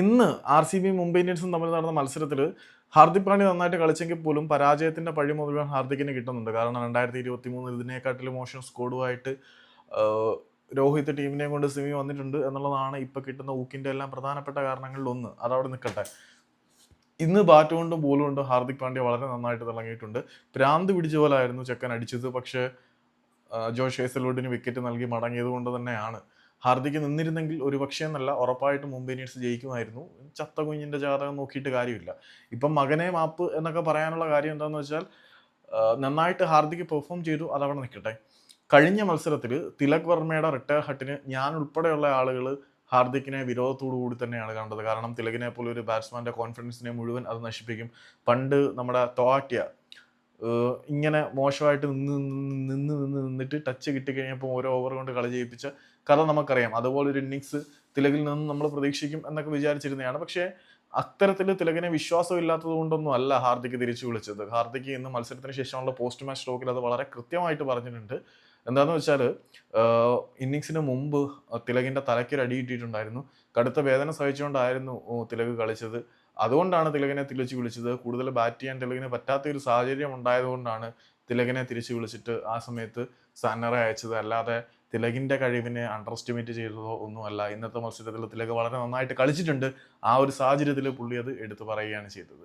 ഇന്ന് R C B Mumbai ഇന്ത്യൻസും തമ്മിൽ നടന്ന മത്സരത്തിൽ ഹാർദിക് പാണ്ഡ്യ നന്നായിട്ട് കളിച്ചെങ്കിൽ പോലും പരാജയത്തിന്റെ പഴി മുഴുവൻ ഹാർദിക്കിന് കിട്ടുന്നുണ്ട് കാരണം രണ്ടായിരത്തി ഇരുപത്തി മൂന്നിൽ ഇതിനേക്കാട്ടിലും മോശം സ്കോഡുമായിട്ട് രോഹിത് ടീമിനെ കൊണ്ട് സിമി വന്നിട്ടുണ്ട് എന്നുള്ളതാണ് ഇപ്പോൾ കിട്ടുന്ന ഊക്കിന്റെ എല്ലാം പ്രധാനപ്പെട്ട കാരണങ്ങളിൽ ഒന്ന് അതവിടെ നിൽക്കട്ടെ. ഇന്ന് ബാറ്റ് കൊണ്ടും ബോൾ കൊണ്ടും ഹാർദിക് പാണ്ഡ്യ വളരെ നന്നായിട്ട് തിളങ്ങിയിട്ടുണ്ട്. പ്രാന്ത് പിടിച്ച പോലെ ആയിരുന്നു ചെക്കൻ അടിച്ചത്. പക്ഷേ ജോഷ് ഹേസൽവുഡിന് വിക്കറ്റ് നൽകി മടങ്ങിയത് കൊണ്ട് തന്നെയാണ്. ഹാർദിക്ക് നിന്നിരുന്നെങ്കിൽ ഒരു പക്ഷേ എന്നല്ല ഉറപ്പായിട്ടും മുംബൈ ഇന്ത്യൻസ് ജയിക്കുമായിരുന്നു. ചത്ത കുഞ്ഞിന്റെ ജാതകം നോക്കിയിട്ട് കാര്യമില്ല. ഇപ്പം മകനെ മാപ്പ് എന്നൊക്കെ പറയാനുള്ള കാര്യം എന്താണെന്ന് വെച്ചാൽ നന്നായിട്ട് ഹാർദിക്ക് പെർഫോം ചെയ്തു അതവിടെ നിൽക്കട്ടെ. കഴിഞ്ഞ മത്സരത്തിൽ തിലക് വർമ്മയുടെ റിട്ടയർ ഹട്ടിന് ഞാൻ ഉൾപ്പെടെയുള്ള ആളുകൾ ഹാർദിക്കിനെ വിരോധത്തോടു കൂടി തന്നെയാണ് കണ്ടത്. കാരണം തിലകിനെ പോലെ ഒരു ബാറ്റ്സ്മാന്റെ കോൺഫിഡൻസിനെ മുഴുവൻ അത് നശിപ്പിക്കും. പണ്ട് നമ്മുടെ ഏഹ് ഇങ്ങനെ മോശമായിട്ട് നിന്ന് നിന്ന് നിന്ന് നിന്ന് നിന്നിട്ട് ടച്ച് കിട്ടിക്കഴിഞ്ഞപ്പോൾ ഓരോ ഓവർ കൊണ്ട് കളി ജയിപ്പിച്ച കഥ നമുക്കറിയാം. അതുപോലെ ഒരു ഇന്നിങ്സ് തിലകിൽ നിന്ന് നമ്മൾ പ്രതീക്ഷിക്കും എന്നൊക്കെ വിചാരിച്ചിരുന്നതാണ്. പക്ഷേ അത്തരത്തിൽ തിലകിനെ വിശ്വാസം ഇല്ലാത്തത് കൊണ്ടൊന്നും അല്ല ഹാർദിക്ക് തിരിച്ചു വിളിച്ചത്. ഹാർദിക്ക് ഇന്ന് മത്സരത്തിന് ശേഷമുള്ള പോസ്റ്റ് മാച്ച് ടോക്കിൽ അത് വളരെ കൃത്യമായിട്ട് പറഞ്ഞിട്ടുണ്ട്. എന്താന്ന് വെച്ചാൽ ഇന്നിങ്സിന് മുമ്പ് തിലകിന്റെ തലയ്ക്കൊരു അടി കിട്ടിയിട്ടുണ്ടായിരുന്നു. കടുത്ത വേദന സഹിച്ചുകൊണ്ടായിരുന്നു തിലക് കളിച്ചത്. അതുകൊണ്ടാണ് തിലകനെ തിരിച്ചു വിളിച്ചത്. കൂടുതൽ ബാറ്റ് ചെയ്യാൻ തിലകിന് പറ്റാത്ത ഒരു സാഹചര്യം ഉണ്ടായതുകൊണ്ടാണ് തിലകിനെ തിരിച്ചു വിളിച്ചിട്ട് ആ സമയത്ത് സന്നറെ അയച്ചത്. അല്ലാതെ തിലകിന്റെ കഴിവിനെ അണ്ടർ എസ്റ്റിമേറ്റ് ചെയ്തതോ ഒന്നുമല്ല. ഇന്നത്തെ മത്സരത്തിൽ തിലക് വളരെ നന്നായിട്ട് കളിച്ചിട്ടുണ്ട്. ആ ഒരു സാഹചര്യത്തിൽ പുള്ളി അത് എടുത്തു പറയുകയാണ് ചെയ്തത്.